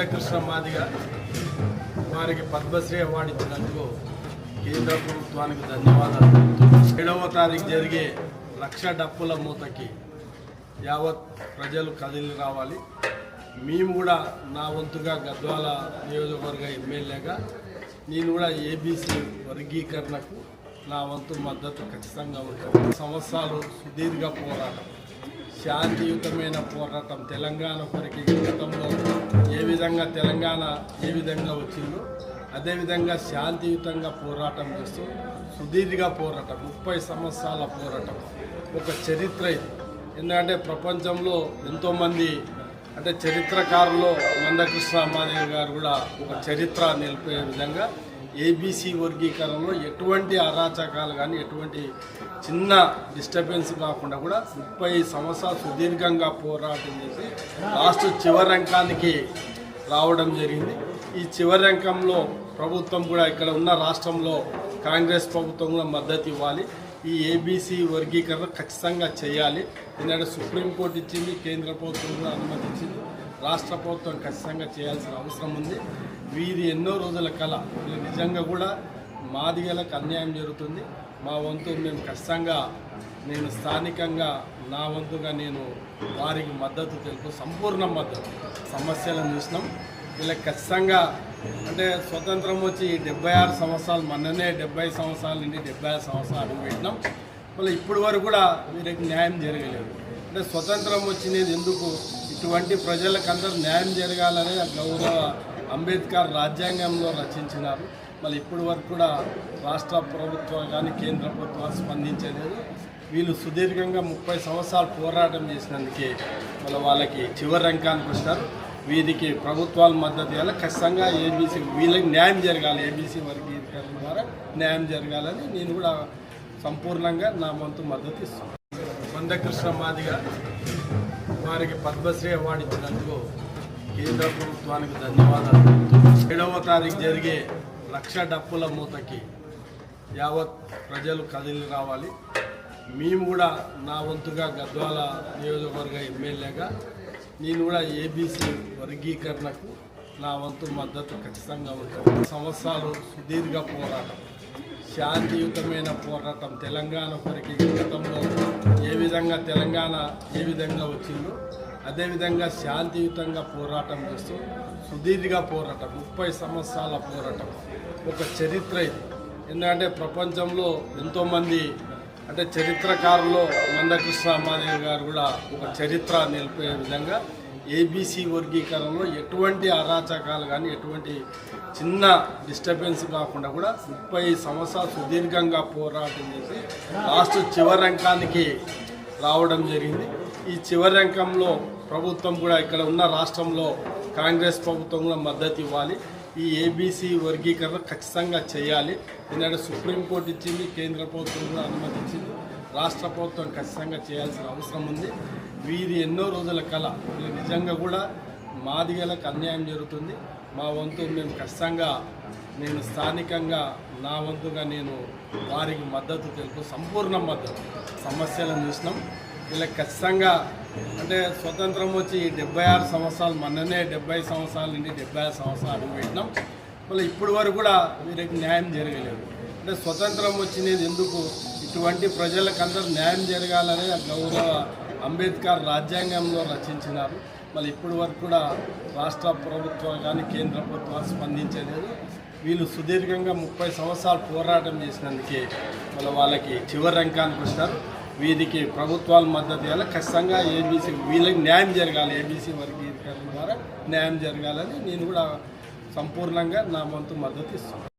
మాదిగ వారికి పద్మశ్రీ అవార్డు ఇచ్చినందుకు కేంద్ర ప్రభుత్వానికి ధన్యవాదాలు. ఏడవ తారీఖు జరిగే లక్ష డప్పుల మూతకి యావత్ ప్రజలు కదిలి రావాలి. మేము కూడా నా వంతుగా గద్వాల నియోజకవర్గ ఎమ్మెల్యేగా నేను కూడా ఏబీసీ వర్గీకరణకు నా వంతు మద్దతు ఖచ్చితంగా ఉంటాను. సంవత్సరాలు సుదీర్ఘ పోరాటం శాంతియుతమైన పోరాటం తెలంగాణ కొరికి గతంలో ఏ విధంగా తెలంగాణ ఏ విధంగా వచ్చిందో అదేవిధంగా శాంతియుతంగా పోరాటం చేస్తూ సుదీర్ఘ పోరాటం ముప్పై సంవత్సరాల పోరాటం ఒక చరిత్ర ఇది. ఎందుకంటే ప్రపంచంలో ఎంతోమంది అంటే చరిత్రకారులు మందకృష్ణ మాదేవ్ గారు కూడా ఒక చరిత్ర నిలిపే విధంగా ఏబీసీ వర్గీకరణలో ఎటువంటి అరాచకాలు కానీ ఎటువంటి చిన్న డిస్టర్బెన్స్ కాకుండా కూడా ముప్పై సంవత్సరాలు సుదీర్ఘంగా పోరాటం చేసి లాస్ట్ చివరి రంకానికి రావడం జరిగింది. ఈ చివరంకంలో ప్రభుత్వం కూడా ఇక్కడ ఉన్న రాష్ట్రంలో కాంగ్రెస్ ప్రభుత్వం కూడా మద్దతు ఇవ్వాలి. ఈ ఏబీసీ వర్గీకరణ ఖచ్చితంగా చేయాలి. ఎందుకంటే సుప్రీంకోర్టు ఇచ్చింది కేంద్ర ప్రభుత్వం కూడా అనుమతించింది. రాష్ట్ర ప్రభుత్వం ఖచ్చితంగా చేయాల్సిన అవసరం ఉంది. వీరి ఎన్నో రోజుల కళ. నిజంగా కూడా మాదిగలకు అన్యాయం జరుగుతుంది. మా వంతు మేము ఖచ్చితంగా నేను స్థానికంగా నా వంతుగా నేను వారికి మద్దతు తెలుపు సంపూర్ణ మద్దతు. సమస్యలను చూసినాం. వీళ్ళకి ఖచ్చితంగా అంటే స్వతంత్రం వచ్చి డెబ్బై ఆరు సంవత్సరాలు మొన్ననే డెబ్బై సంవత్సరాల నుండి డెబ్బై ఆరు సంవత్సరాలు అడుగు పెట్టినాం. మళ్ళీ ఇప్పటి వరకు కూడా వీరికి న్యాయం జరగలేదు. అంటే స్వతంత్రం వచ్చినది ఎందుకు? ఇటువంటి ప్రజలకందరూ న్యాయం జరగాలని గౌరవ అంబేద్కర్ రాజ్యాంగంలో రచించినారు. మళ్ళీ ఇప్పటి వరకు కూడా రాష్ట్ర ప్రభుత్వం కానీ కేంద్ర ప్రభుత్వం స్పందించలేదు. వీళ్ళు సుదీర్ఘంగా ముప్పై సంవత్సరాలు పోరాటం చేసినందుకే మళ్ళీ వాళ్ళకి చివరి రంకానికి వస్తారు వీరికి ప్రభుత్వాలు మద్దతు ఇవ్వాలి. ఖచ్చితంగా ఏబీసీ వీళ్ళకి న్యాయం జరగాలి. ఏబీసీ వర్గీకరణ ద్వారా న్యాయం జరగాలని నేను కూడా సంపూర్ణంగా నా వంతు మద్దతు ఇస్తున్నాను. మందకృష్ణ మాదిగా. వారికి పద్మశ్రీ అవార్డు ఇచ్చినందుకు కేంద్ర ప్రభుత్వానికి ధన్యవాదాలు. ఏడవ తారీఖు జరిగే లక్ష డప్పుల మూతకి యావత్ ప్రజలు కదిలి రావాలి. మేము కూడా నా వంతుగా గద్వాల నియోజకవర్గ ఎమ్మెల్యేగా నేను కూడా ఏబీసీ వర్గీకరణకు నా వంతు మద్దతు ఖచ్చితంగా ఉంటాను. సంవత్సరాలు సుదీర్ఘ పోరాటం. శాంతియుతమైన పోరాటం తెలంగాణ కొరికి గతంలో ఏ విధంగా తెలంగాణ ఏ విధంగా వచ్చిందో అదేవిధంగా శాంతియుతంగా పోరాటం చేస్తూ సుదీర్ఘ పోరాటం ముప్పై సంవత్సరాల పోరాటం ఒక చరిత్ర ఇది. ఎందుకంటే ప్రపంచంలో ఎంతోమంది అంటే చరిత్రకారులు మందకృష్ణ మాదేవ్ గారు కూడా ఒక చరిత్ర నిలిపే విధంగా ఏబీసీ వర్గీకరణలో ఎటువంటి అరాచకాలు కానీ ఎటువంటి చిన్న డిస్టర్బెన్స్ కాకుండా కూడా ముప్పై సంవత్సరాలు సుదీర్ఘంగా పోరాటం చేసి లాస్ట్ చివరి రంకానికి రావడం జరిగింది. ఈ చివరి రంకంలో ప్రభుత్వం కూడా ఇక్కడ ఉన్న రాష్ట్రంలో కాంగ్రెస్ ప్రభుత్వం కూడా మద్దతు ఇవ్వాలి. ఈ ఏబీసీ వర్గీకరణ ఖచ్చితంగా చేయాలి. ఎందుకంటే సుప్రీంకోర్టు ఇచ్చింది కేంద్ర ప్రభుత్వం కూడా అనుమతించింది. రాష్ట్ర ప్రభుత్వం ఖచ్చితంగా చేయాల్సిన అవసరం ఉంది. వీరి ఎన్నో రోజుల కళ నిజంగా కూడా మాదిగలకు అన్యాయం జరుగుతుంది. మా వంతు మేము ఖచ్చితంగా నేను స్థానికంగా నా వంతుగా నేను వారికి మద్దతు తెలుపు సంపూర్ణ మద్దతు. సమస్యలను చూసినాం. వీళ్ళకి ఖచ్చితంగా అంటే స్వతంత్రం వచ్చి డెబ్బై ఆరు సంవత్సరాలు మొన్ననే డెబ్బై సంవత్సరాల నుండి డెబ్బై ఆరు సంవత్సరాలు అడుగు పెట్టినాం. మళ్ళీ ఇప్పటి వరకు కూడా వీరికి న్యాయం జరగలేదు. అంటే స్వతంత్రం వచ్చినది ఎందుకు? ఇటువంటి ప్రజలకందరూ న్యాయం జరగాలని గౌరవ అంబేద్కర్ రాజ్యాంగంలో రచించినారు. మళ్ళీ ఇప్పటి వరకు కూడా రాష్ట్ర ప్రభుత్వం కానీ కేంద్ర ప్రభుత్వం స్పందించలేదు. వీళ్ళు సుదీర్ఘంగా ముప్పై సంవత్సరాలు పోరాటం చేసినందుకే మళ్ళీ వాళ్ళకి చివరి రంకానికి వస్తారు వీరికి ప్రభుత్వాల మద్దతు ఇవ్వాలి. ఖచ్చితంగా ఏబీసీ వీళ్ళకి న్యాయం జరగాలి. ఏబీసీ వర్గీకరణ ద్వారా న్యాయం జరగాలని నేను కూడా సంపూర్ణంగా నా వంతు మద్దతు ఇస్తున్నాను.